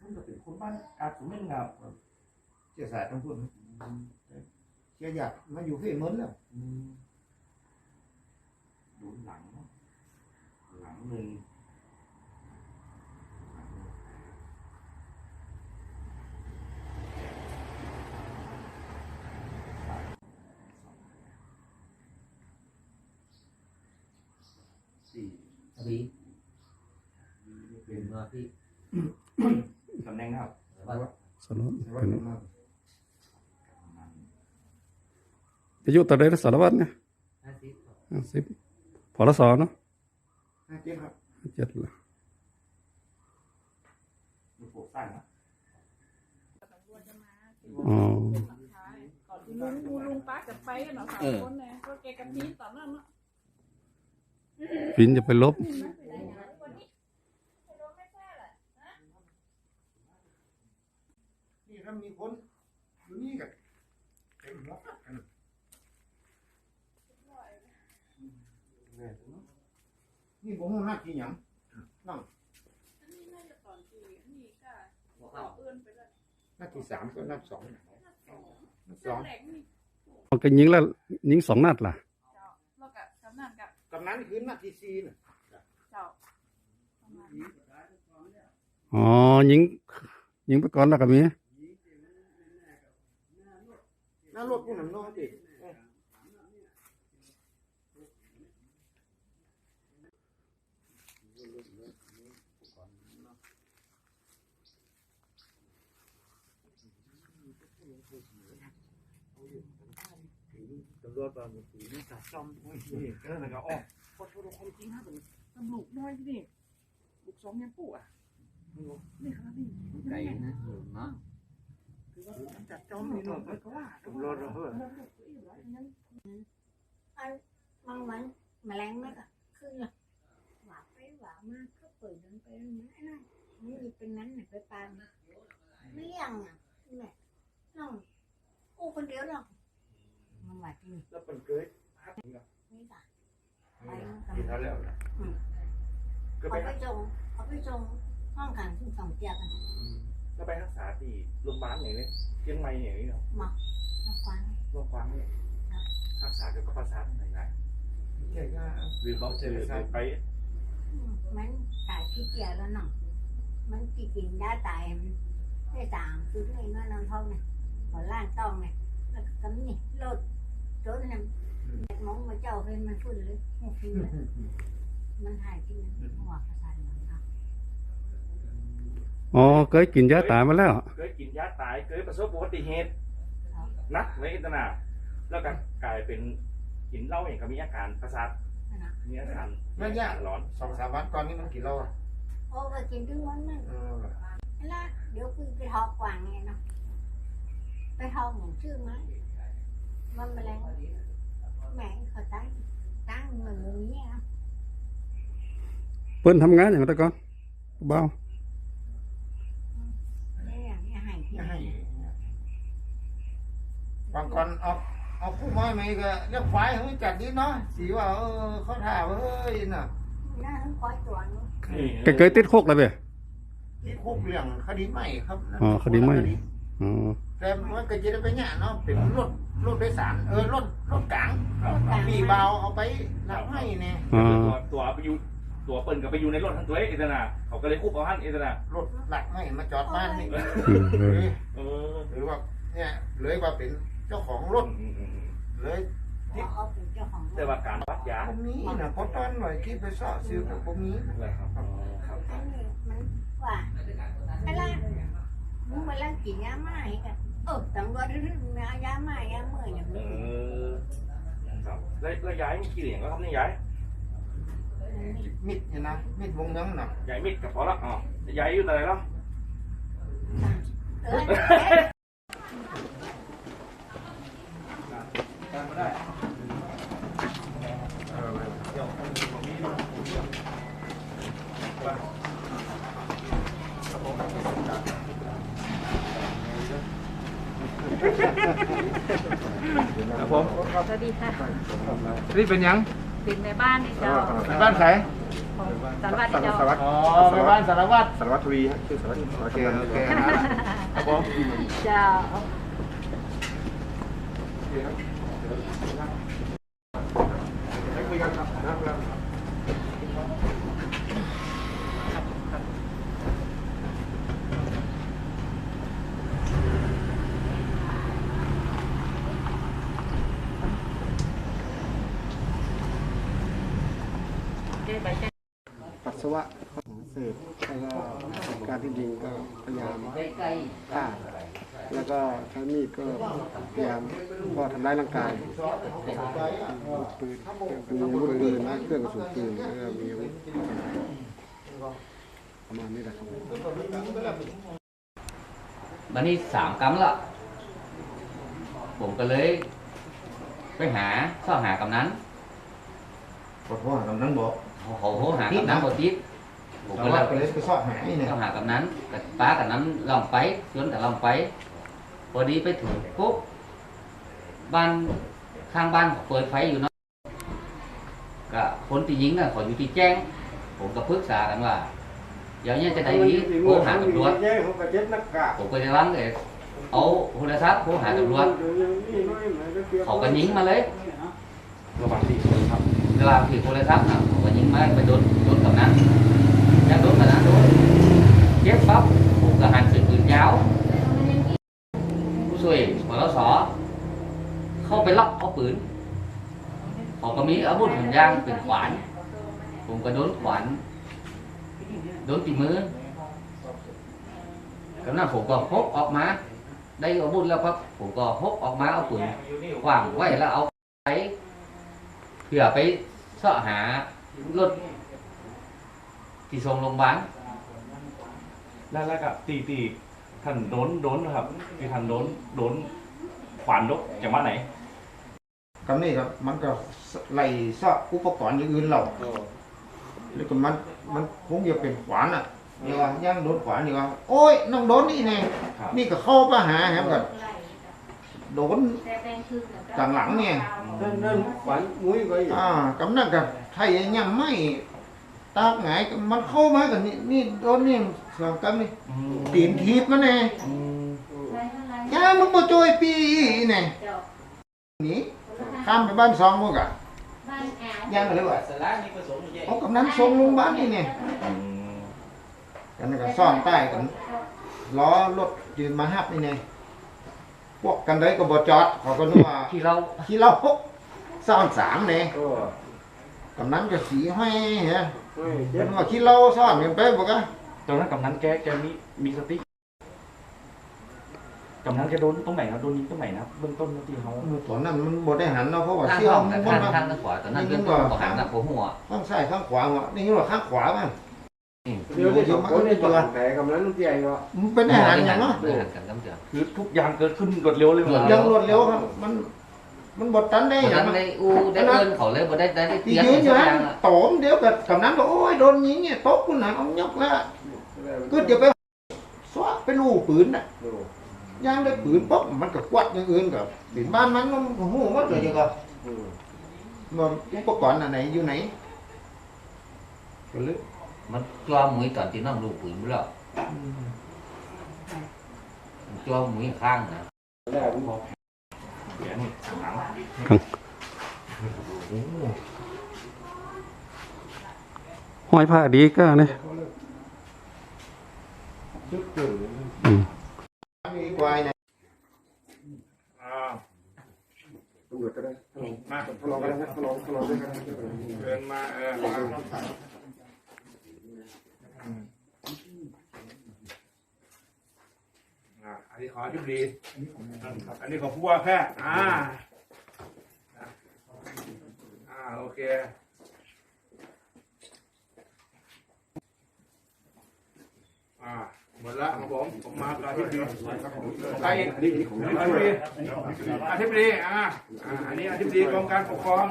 มันก็เป็นคนบ้านกาดสุนินครับเสียสายทั้งพุ่นเสียอ ดูหลังเนอะหลังหนึ่งหลังหนึ่งสี่อบีเป็นว่าพี่ตำแหน่งนะครับว่าสารวัตรแต่ว่าเป็นมาอายุต่อได้สารวัตรเนี่ยห้าสิบห้าสิบพอละสอเนาะห้าเจ็ดครับห้าเจ็ดละดูโปรสร้างนะอ๋อก่อนที่ลุงลุงลุงป้าจะไปกันเนาะสามคนเนี่ยก็แกกับพี่ตอนนั้นเนาะฟินจะไปลบ นี่ถ้ามีคนอยู่นี่กันเต็มหัวกัน นี่ผมนักกี่หยังอันนี้น่าจะตอนที่นี่ก็หัวเอาเข่าเอื้อนไปเลยนักที่สามก็นักสองนักสองแหลกนี่มันก็ยิงแล้วยิงสองนัดล่ะ เจ้าแล้วก็กำนันกับกำนั้นคือนักที่สี่น่ะเจ้าประมาณนี้อ๋อยิงยิงไปก่อนแล้วก็มี น่ารถผู้นำน้องดิเออตำรวจบางทีนี่จับจอมโอ้ยนี่เออแล้วก็ออกพอโทรความจริงฮะเป็นตำรวจน้อยที่นี่ลูกสองยังปู่อะนี่ขนาดนี้ไก่นะเนาะคือว่า จับจอมนี่เนาะมันก็ว่าตำรวจเหรอเฮ้ยบางวันแมลงมันก็ขึ้นละหวาไปหวามาก็เปิดเดินไปเดินมาไอ้นั่นนี่เป็นนั้นเนี่ยไปปานไม่เลี้ยงอะแม่น้องกูคนเดียวหรอกมันหวาที่นี่แล้วเป็นเกยนี่จ้ะไปมันก็กินเท่าแล้วนะก็ไปเอาไปจงเอาไปจงห้องขังที่สองเตียกัน ก็ไปรักษาที่โรงพยาบาลอย่างนี้เชียงใหม่อย่างนี้เนาะมาแล้วควันโรงพยาบาลเนี่ยรักษาเกี่ยวกับประสาทไหนนะใช่ก็หรือบอกเจอไปอืมมันตายที่เตียแล้วเนาะมันกินกินยาตายมันได้ต่างคือเรื่องเงินนอนทองเนี่ยหัวล่างต้องเนี่ยแล้วก็กำนี่โลดโจนเนี่ยมองมาเจ้าเป็นมันพุ่นเลยหกปีเลยมันหายที่มันหัวประสาทมันเนาะ อ๋อเคยกินยาตายมาแล้ว เคยกินยาตายเคยประสบอุบัติเหตุนักในอินเตอร์นาแล้วก็กลายเป็นกินเหล้าอย่างก็มีอาการประสาทนั่นน่ะมีอาการระยะร้อนสองสามวันก่อนนี่มันกี่โลอะโอ้ไปกินทุกวันนั่นเออแล้วเดี๋ยวคือไปทอกกวางไงเนาะไปทอกอย่างชื่อไหมมันแมลงแม่เขาตั้งตั้งเหมือนอย่างนี้อะเปิ้นทำงานอย่างแต่ก่อนเบา นี่อย่างนี้หายที่ จะ ไหน ให้ บางคนเอาเอาผู้ไม้มาอีกอะเรียกควายเฮ้ยจัดดีเนาะสีว่าเออเขาถ่าเฮ้ยน่ะน่าทั้งคอยตัวนู้นนี่แกเคยติดคุกแล้วเบ้นี่คุกเรื่องคดีใหม่ครับอ๋อคดีใหม่อ๋อแต่มันก็จะได้ไปเนี่ยเนาะเป็นรถรถโดยสารเออรถรถกลางครับปีเบาเอาไปรับให้เนี่ยอ๋อตัวตัวไปอยู่ตัวเปิ้นก็ไปอยู่ในรถทั้งตัวเองอินเตอร์นาเขาก็เลยคุบเอาหันอินเตอร์นารถหลักให้มาจอดบ้านนี่อืมเอเลอยเออหรือว่าเนี่ยเลยว่าเป็นเจ้าของรถอืมอืมอืมเลยเขาเป็นเจ้าของแต่ว่าการวัดยาผมนี้นะเพราะตอนหน่อยที่ไปสอบซื้อกับผมนี้อะไรครับอ๋อครับอันนี้มันว่าอะไรมึงมาลังกินยาไม้กันเออตำรวจเรื่องยาไม้ยาเมื่อยอย่างเอนี้อครับแล้วแล้วย้ายมีกี่เหรียญก็ครับเนี่ยย้ายมิดเนี่ยนะมิดวงเงินน่ะย้ายมิดกับพอละอ๋อย้ายอยู่แต่ไหนแล้ว เออ ครับผมสวัสดีค่ะ นี่เป็นยังเป็นในบ้านนี่เจ้าเป็นบ้านใครของสารวัตรเจ้าสารวัตรอ๋อไปบ้านสารวัตรสารวัตรทวีฮะชื่อสารวัตรโอเคโอเคครับผมเจ้า ให้คุยกันครับนะครับ ปัสสาวะเสพแล้วก็การที่ยิงก็พยายามฆ่าแล้วก็ใช้มีดก็พยายามก็ทำร้ายร่างกายปืนมีอาวุธปืนนะเครื่องกระสุนปืนแล้วก็มีอาวุธประมาณนี้แหละครับๆวันนี้สามกำละผมก็เลย ไปหาซ่อหากำนั้นขอโทษกำนั้นบอก เขาเขาโทรหากำนั้นบอติดผมสารก็วัเลตรไปเลยยไปสอบหายเนี่ยซ่อหากำนั้นกับป้ากับนั้นลองไปชวนกับลองไป พอดีไปถึงปุ๊บบ้านข้างบ้านเขาเปิดไฟอยู่เนาะก็คนที่ยิงน่ะเขาอยู่ที่แจ้ง ผมก็ปรึกษากันว่าเดี๋ยวเนี้จะได้ดีโทรหาตำรวจผมก็จะรังเลยเอาโทรศัพท์โทรหาตำรวจเขาก็ยิงมาเลยระหว่างที่ครับเวลาถือโทรศัพท์นะ เขาก็ยิงมาไปโดนโดนกับนั้นยังโดนกับนั้นโดนเจ็บปั๊บผมก็หันปืนปืนยาวผู้ช่วยพลสเข้าไปล็อกเอาปืนเขาก็มีอาวุธหันยางเป็นขวาน ผมก็โดนขวานโดนตีมือก็นั้นผมก็พกออกมา ได้อาวุธแล้วครับผมก็พกออกมาเอาปืนวางไว้แล้วเอาไปเพื่อไปเสาะหา รถที่ส่งโรงพยาบาลแล้วแล้วก็ตีตีท่านโดนโดนนะครับที่ท่านโดนโดนขวานยกจากบ้านไหนคำนี้ครับมันก็ไล่ซอกอุปกรณ์อย่างอื่นเราแล้วก็มันมันคงจะเป็นขวานอะเดี๋ยวว่าย่างโดนขวานเดี๋ยวว่าโอ้ยน้องโดนนี่แน่ครับนี่ก็เข้ามาหาครับก็โดนกลางหลังเนี่ยนั่นขวัญมุ้ยไว้อ่ากำนันกับ ไทยยังไม่ตากไงายมันเข้ามากันนี่นี่โดนนี่สองกำนี่ตีนทีบมันแน่ยามึงมาช่วยปีแน่หนี่ข้ามไปบ้านสองมึงอะยังอะไรวะเอากำนันส่งโรงพยาบาลนี่เนี่ยกันนนก็ซ่อนใต้กันล้อรถยืนมาฮับนี่เนี่ยพวกกันได้ก็บ่จอดเขาก็นึกว่าที่เราที่เราซ่อนสามเนี่ย กำนันก็สีให้ฮะเป็นว่าที่เราซ่อนกันไปบอกว่าตอนนั้นกำนันแกแกมีมีสติกำนันแกโดนตรงไหนครับโดนยิงตรงไหนนะครับเบื้องต้นที่เขาตอนนั้นมันบ่ได้หันเนาะเพราะว่าข้างเชี่ยวห้องมัแต่นข้างว่าข้างข้างขวาตอนนั้นเป็นต้นก็หันหน้าหัวหัวข้างซ้ายข้างขวาว่ะนี่ว่าข้างขวามั้งเดี๋ยวนี้สองคนนี่ตัวแผลกำลังใหญ่ก็มันเป็นอาหารอย่างเนาะไม่หันกันกำเดียวคือทุกอย่างเกิดขึ้นรวดเร็วเลยรวดยังรวดเร็วครับ มัน มันบดตันได้ตอนอย่านั้งนนั้นในอูได้เอินเขาเลยบ่ได้ได้เตที่รียมยืนอยู่สักนั้อนย่างโตมเดี๋ยวกับกำนันก็โอ้ยโดนยิงเนี่ยตกคุณน่ะเอายกแล้วก็เดี๋ยวไปสวะไปลู่ปืนน่ะย่างได้ปืนปุ๊บมันก็กวัดอย่างอื่นกับถึงบ้านมันมันโอ้โหหมดเลยเดี๋ยวก็มันอุปกรณ์อันไหนอยู่ไหนก็เลยมันจอมือตอนที่น้องลูกปืนแล้วจอมือข้างนะเดี๋ยวนี่ ห้อยผ้าดีก็เนี่ยมายเนี่ยอ่าตำรวจก็ได้มาทดลองก็ได้ทดลองทดลองด้วยกันเดินมาเออ มาอ่าอันนี้ขออธิบดีอันนี้ขอผู้ว่าแพทย์อ่าอ่าโอเคอ่าหมดละของผมผมมากับอธิบดีใครอีกอธิบดีอธิบดีอ่าอ่าอันนี้อธิบดีกรมการปกครอง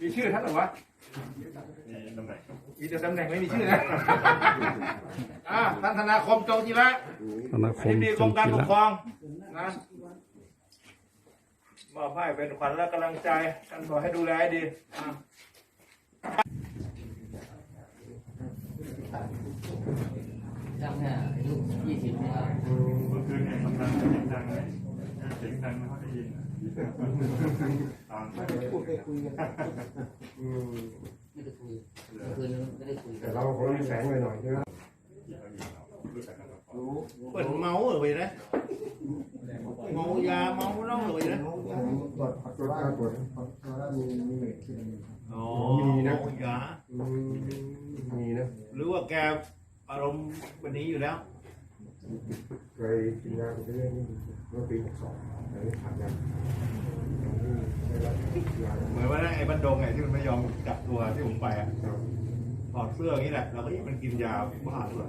มีชื่อท่านหรือวะ มีแต่ตำแหน่งไม่มีชื่อนะอ่าท่านธนาคมโจงจีระธนาอคธิมบดีกจรงมการกีปกฬาครองนะมอบให้เป็นขวัญและกำลังใจท่านบอกให้ดูแลให้ดีอะจำแค่อายุยี่สิบเนี่ยเมื่อคืนเนี่ยกำลังเสียงดังเลยเสียงดังไม่ค่อยได้ยินตอนไม่ได้พูดไปคุยกันอืม ไม่ได้คุยเมื่อคืนไม่ได้คุยแต่เราคนมีแสงหน่อยๆใช่ไหมรู้เปิดเมาเลยนะเมายาเมาเหล้าเลยนะตรวจตรวจการตรวจว่ามีมีเหล็กที่มันอ๋อมีนะเมายาอืมมีนะหรือว่าแกอารมณ์วันนี้อยู่แล้ว เคยกินยาไปเรื่อยๆนี่เมื่อปีหกสองแล้วนี่ขาดยาได้รับยาเหมือนว่าไอ้บันดงไงที่มันไม่ยอมจับตัวที่ผมไปอะถอดเสื้ออย่างนี้แหละเราก็ยังมันกินยาบ้าด้วย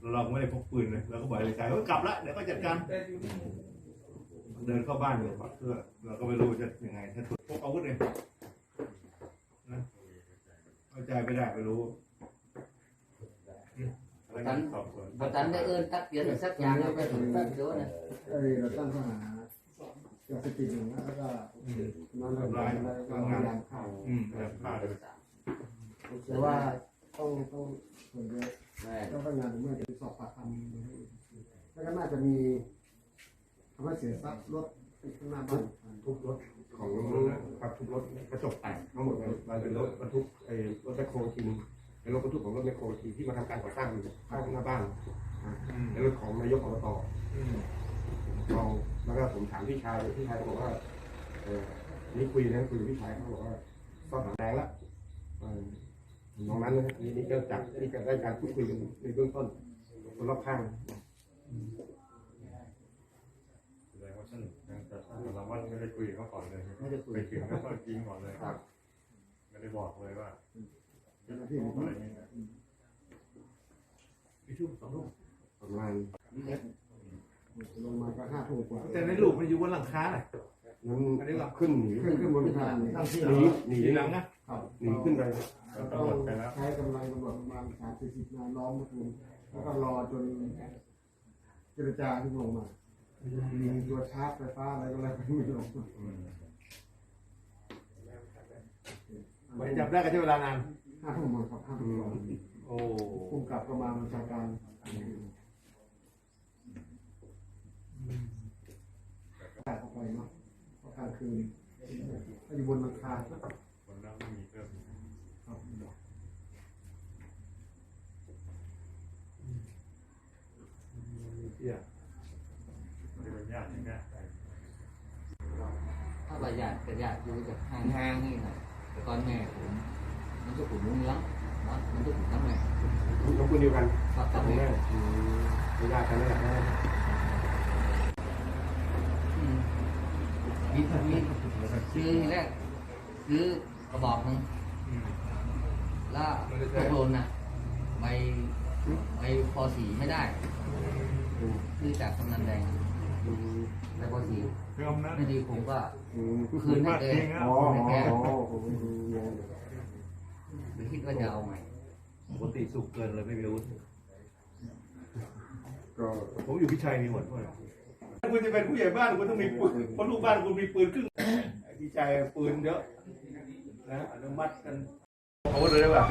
แล้วเราไม่ได้พกปืนเลยเราก็บอกเลยใจว่ากลับละเดี๋ยวก็จัดการเดินเข้าบ้านอยู่ถอดเสื้อเราก็ไม่รู้จะยังไงถ้าถูกพกอาวุธเลยนะเข้าใจไม่ได้ไม่รู้ แล้วก็สอบสวนพอตันได้เอินตักเดียวสักอย่างแล้วไปถึงตักเดียวนะเอ้ยเราตั้งข้อหาเกี่ยวกับติดหนึ่งแล้วก็มันทำลายแล้วก็พยายามฆ่าอืมแล้วฆ่าเลยแต่ว่าต้องต้องส่วนเยอะแม่ต้องทำงานเมื่อสอบปากคำแล้วก็น่าจะมีทำให้เสียทรัพย์รถติดข้างหน้าบ้านทุบรถของครับทุบรถกระจกแตกทั้งหมดเลยมันเป็นรถบรรทุกไอ้รถแมคโครทีนึงเป็น รถบรรทุกของรถแมคโครทีที่มาทำการก่อสร้างอยู่ข้างหน้าบ้านอ่าเป็นรถของนายกอบตเราแล้วก็ผมถามพี่ชายพี่ชายบอกว่าเออนี่คุยนะคุยกับพี่ชายเขาบอกว่าซ่อมหาแรงละเออน้องนั้นนะนี่นี่ก็จับนี่ก็ได้การพูดคุยกันในเบื้องต้นคนรอบข้างแสดงว่าท่านแต่เราว่าไม่ได้คุยกับเขาก่อนเลยไม่ได้คุยไปถึงแล้วก็ยิงก่อนเลยครับ ไม่ได้บอกเลยว่า เจ้าหน้าที่อะไรนี่นะมีทุ่มสองทุ่มประมาณลงมาก็ห้าทุ่มกว่าแต่ในรูปมันอยู่บนหลังคาน่ะ นั้นขึ้นหนีขึ้นขึ้นบนทางตั้งที่หนีหนีทีหลังนะหนีขึ้นไปต้องไปแล้วใช้กำลังตำรวจประมาณสามสี่สิบนายล้อมมาคุมแล้วก็รอจนเจรจาที่ลงมา มีตัวชาร์จไฟฟ้าอะไรก็แล้วไม่ลงไปจับได้ก็ใช้เวลานาน ห้าทุ่มครับห้าทุ่มโอ้คุมกับประมาณบัญชาการแต่เข้าไปเนาะเพราะกลางคืนก็อยู่บนหลังคาครับคนนั้นไม่มีเรื่องไม่ได้เป็นญาติอย่างเงี้ยถ้าว่าญาติกับญาติอยู่จากห่างๆนี่นะแต่ก่อนแม่ผม มันจะขุนมุ้งเลี้ยงมันมันจะขุนน้ำแม่น้องคนเดียวกันก็กัตับดแม่แม่ไม่ได้กันแน่มีมีซื้อทีแรกซื้อกระบอกหนึงแล้วตกหล่นน่ะใบใบพอสีไม่ได้ซื้อจากกำนันแดงใบพอสีคืออำนาจไม่ดีผมก็อืมคืนให้แกจริงอะอ๋ออ๋อผม หรือคิดว่าจะเอาใหม่ปกติสุกเกินเลยไม่มีอาวุธก็ผมอยู่พิชัยมีหมดด้วยคุณจะเป็นผู้ใหญ่บ้านคุณต้องมีปืนเพราะลูกบ้านคุณมีปืนครึ่งไอ้พิชัยปืนเยอะนะอนุมัติกันอาวุธเลยได้ป่ะ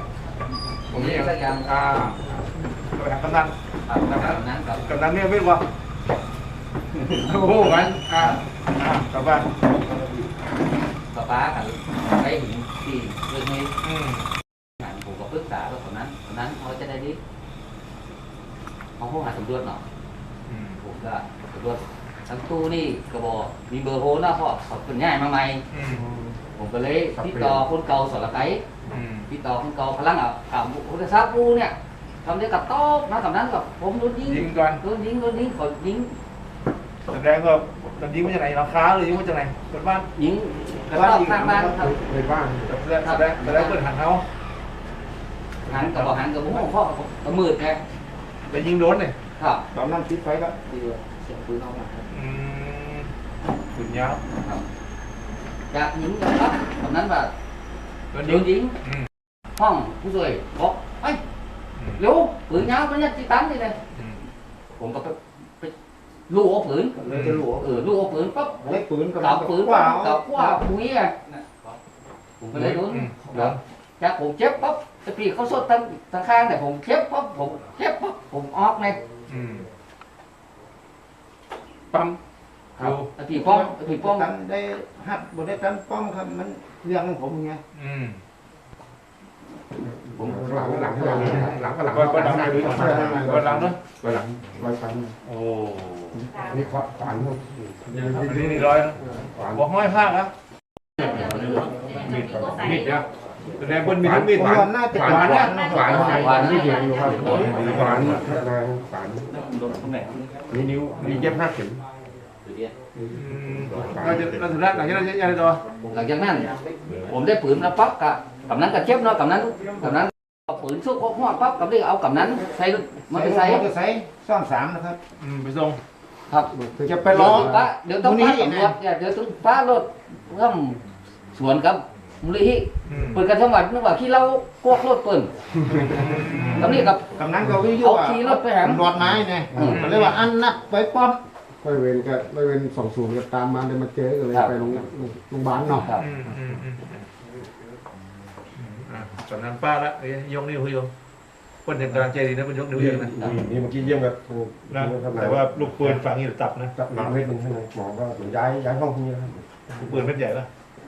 ผมนี่นี่สักอย่างอ่าไปหากำนันครับแบบนั้นกับกำนันเนี่ยไม่รู้ว่าโอ้โหงั้นอ่าอ่ากลับบ้าน ป้าป้ากับไปถึงที่เรื่องนี้อืมผมก็ปรึกษากับคนนั้นคนนั้นเขาจะได้ดีเขาคงหาตำรวจเนาะอืมผมก็ตำรวจทั้งตู้นี่ก็บอกมีเบอร์โทรนะพ่อเขาเป็นง่ายมาใหม่อืมผมก็เลยติดต่อคนเก่าสระไกอืมติดต่อคนเก่าพลังอะกับโทรศัพท์กูเนี่ยทำได้กับโต๊ะนะกับนั้นกับผมโดนยิงยิงก่อนโดนยิงโดนยิงเขายิงแสดงว่าตอนยิงมาจากไหนราคาหรือยิงมาจากไหนเปิดบ้านยิง กระรอกข้างบ้านครับในบ้านแสดงแสดงแสดงเปิดหันเขาหันกับบอกหันกับผมพ่อกับมืดไงแต่ยิงโดนเนี่ยครับตอนนั้นคิดไว้ก็ดีว่าเสียงปืนออกมาครับอืมสุดยาวจากยิงนะครับตอนนั้นว่าโดนโดยิงนยิงอืมห้องผู้ช่วยบอกเฮ้ยเร็วปืนยาวมันยัดที่ตั้งนี่เลยอืมผมก็ ไปไปลู่เอาปืนเลยจะหลวงเออลู่เอาปืนปั๊บเล็กปืนกับกับปืนกว่ากับกว่าปุ้ยอะผมก็เลยโดนอืมจากผมเจ็บปั๊บแต่ปีเขาสดทั้งทั้งข้างแต่ผมเข็บปั๊บผมเข็บปั๊บผมออกเลยอืมปั๊มครับดูแต่ปีป้องแต่ปีป้องตันได้ฮัดบ่ได้ตันป้องครับมันเรื่องของผมไงอืม ผมหลังหลังหลังหลังก็หลังก็ก็หลังดูก่อนก็หลังเนาะก็หลังรอยฟันโอ้นี่ขวานขวานครับอันนี้นี่ร้อยนะขวานบอกห้อยผ้าครับมีดมีดเนี่ยแสดงบนมีทั้งมีดผมขวาว่านน่าจะขวาเป็นนขวานนะนะขวานขวานที่เขียนอยู่ครับขวานแรงขวานนี่นิ้วนี่เย็บห้าเข็มอืมเราจะเราสุดแล้วหลังจากนั้นยังไงต่อหลังจากนั้น ผมได้ปืนแล้วปั๊บกับ กับนั้นกับเจ็บเนาะกับนั้นกับนั้นเอาปืนสู้พกหัวปั๊บกับนี่เอากับนั้นใส่มอเตอร์ไซค์มอเตอร์ไซค์ซ่อมสามนะครับอืมไปส่งครับจะไปล้อป้าเดี๋ยวต้องป้าตำรวจอย่าเดี๋ยวต้องป้ารถเริ่มสวนกับมูลนิธิอืมเปิดกันจังหวัดนึกว่าขี้เหล้ากวกรถเปิ่นกับนี่กับกำนันก็วิทยุเอาว่าขี่รถไปหาตำรวจไม้ไงก็เลยว่าอันนัดไปป้อมร้อยเวรก็ร้อยเวรสองศูนย์ก็ตามมาเลยมาเจอก็เลยไปโรงโรงพยาบาลเนาะ ครับอืมอืมอืมอะกำนันป้าละเอ้ยยกนิ้วให้ยกคนเห็นกำลังใจดีนะคนยกนิ้วเองนะนี่เมื่อกี้เยี่ยมกับนะแต่ว่าลูกปืนฝังอยู่ตับนะกับหลังเม็ดนึงข้างในหมอก็ย้ายย้ายห้องที่นี่ครับลูกปืนเม็ดใหญ่ปะ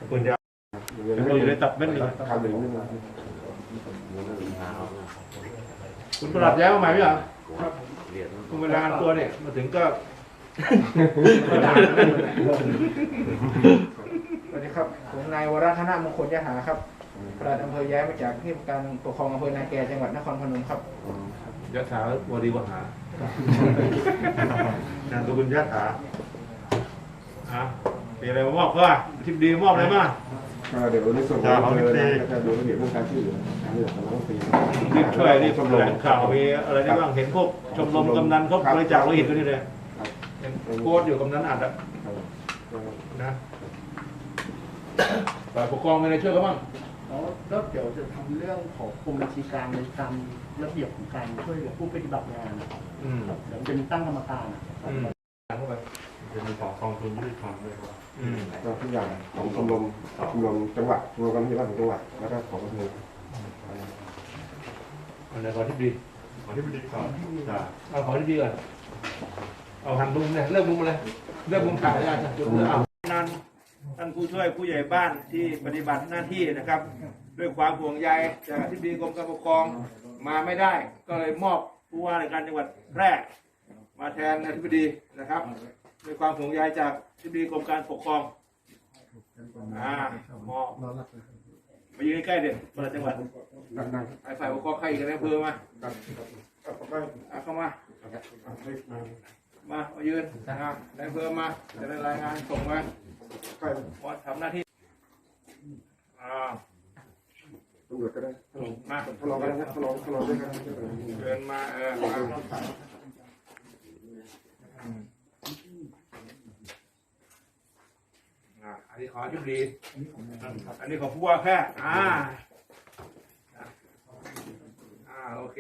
ปืนยาวอยู่ในตับเม็ดหนึงทำหนึ่งนึงคุณประหลัดย้ายมาใหม่ไหมอะคุณเวลางานตัวเนี่ยมาถึงก็สวัสดีครับผมนายวรัฒนมงคลยะหาครับ ปลัดอำเภอย้ายมาจากที่การปกครองอำเภอนาแกจังหวัดนครพนมครับยะถาวดีวหานามสกุลยะถาอะมีอะไรมามอบก็ทิพดีมอบอะไรมาก็เดี๋ยวในส่วนของอำเภอนะก็จะดูระเบียบเรื่องการช่วยเหลือการเลือกของน้องฟรีรีบช่วยรีบแถลงข่าวมีอะไรได้บ้างเห็นพวกชมรมกำนันเขาบริจาคโลหิตกันนี่เลยเห็นโพสต์อยู่กำนันอัดอะนะฝ่ายปกครองมีอะไรช่วยเขาบ้าง แล้วเดี๋ยวจะทำเรื่องของกรมบัญชีกลางในตามระเบียบของการช่วยเหลือผู้ปฏิบัติงานนะครับอืมเดี๋ยวจะมีตั้งกรรมการนะครับ อืมเข้าไปจะมีของกองทุนยุติธรรมด้วยครับอืมก็ทุกอย่างของชมรมชมรมจังหวัดชมรมการพิจารณาของจังหวัดแล้วก็ของอำเภออันไหนขอทิพดีของที่บดีก่อนจ้ะเอาขอทิพดีก่อนเอาหันมุมเลยเลือกมุมมาเลยเลือกมุมถ่ายได้จ้ะจุดเลือกเอานั้น ท่านผู้ช่วยผู้ใหญ่บ้านที่ปฏิบัติหน้าที่นะครับ ด้วยความห่วงใยจากที่ดีกรมการปกครองมาไม่ได้ ก็เลยมอบผู้ว่าราชการจังหวัดแพร่มาแทนอธิบดีนะครับด้วยความห่วงใยจากอธิบดีกรมการปกครองอ่ามอบมายืนใกล้เด็กประหลัดจังหวัดไอ้ฝ่ายปกครองใครอีกในอำเภอมาครับครับผมก็อะเข้ามา มามามายืนอะในอำเภอมา จะได้รายงานส่งมาใกล้หมดทำหน้าที่ อ่าตำรวจก็ได้ท่านรองมาท่านรองก็ได้นะท่านรองท่านรองด้วยกันเดินมา เออมาอะอันนี้ขออธิบดี อันนี้ของผู้ว่าแพทย์อ่า อ่า โอเค